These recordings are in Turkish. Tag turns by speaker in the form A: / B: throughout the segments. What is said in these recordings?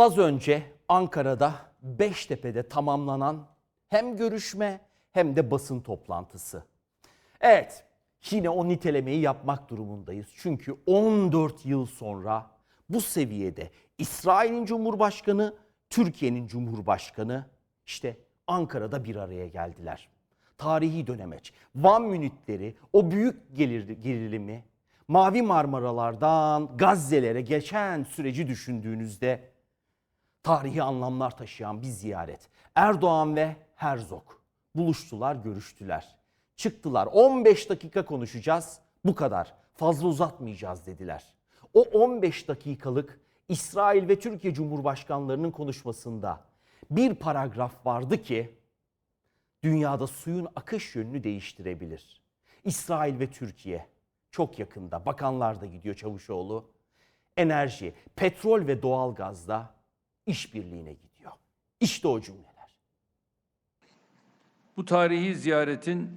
A: Az önce Ankara'da Beştepe'de tamamlanan hem görüşme hem de basın toplantısı. Evet, yine o nitelemeyi yapmak durumundayız. Çünkü 14 yıl sonra bu seviyede İsrail'in Cumhurbaşkanı, Türkiye'nin Cumhurbaşkanı işte Ankara'da bir araya geldiler. Tarihi dönemeç, Van Münitleri, o büyük gelir- gerilimi, Mavi Marmaralardan Gazze'lere geçen süreci düşündüğünüzde tarihi anlamlar taşıyan bir ziyaret. Erdoğan ve Herzog buluştular, görüştüler. Çıktılar 15 dakika konuşacağız bu kadar fazla uzatmayacağız dediler. O 15 dakikalık İsrail ve Türkiye Cumhurbaşkanlarının konuşmasında bir paragraf vardı ki dünyada suyun akış yönünü değiştirebilir. İsrail ve Türkiye çok yakında bakanlar da gidiyor Çavuşoğlu. Enerji, petrol ve doğalgazda işbirliğine gidiyor. İşte o cümleler.
B: Bu tarihi ziyaretin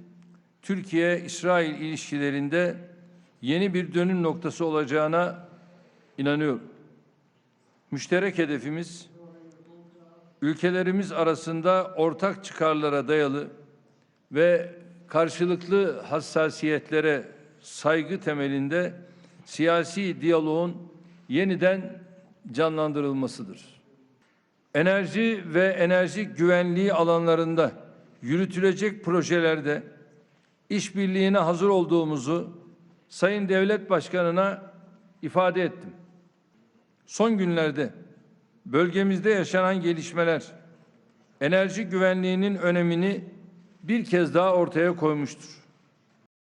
B: Türkiye-İsrail ilişkilerinde yeni bir dönüm noktası olacağına inanıyorum. Müşterek hedefimiz ülkelerimiz arasında ortak çıkarlara dayalı ve karşılıklı hassasiyetlere saygı temelinde siyasi diyaloğun yeniden canlandırılmasıdır enerji ve enerji güvenliği alanlarında yürütülecek projelerde işbirliğine hazır olduğumuzu Sayın Devlet Başkanı'na ifade ettim. Son günlerde bölgemizde yaşanan gelişmeler enerji güvenliğinin önemini bir kez daha ortaya koymuştur.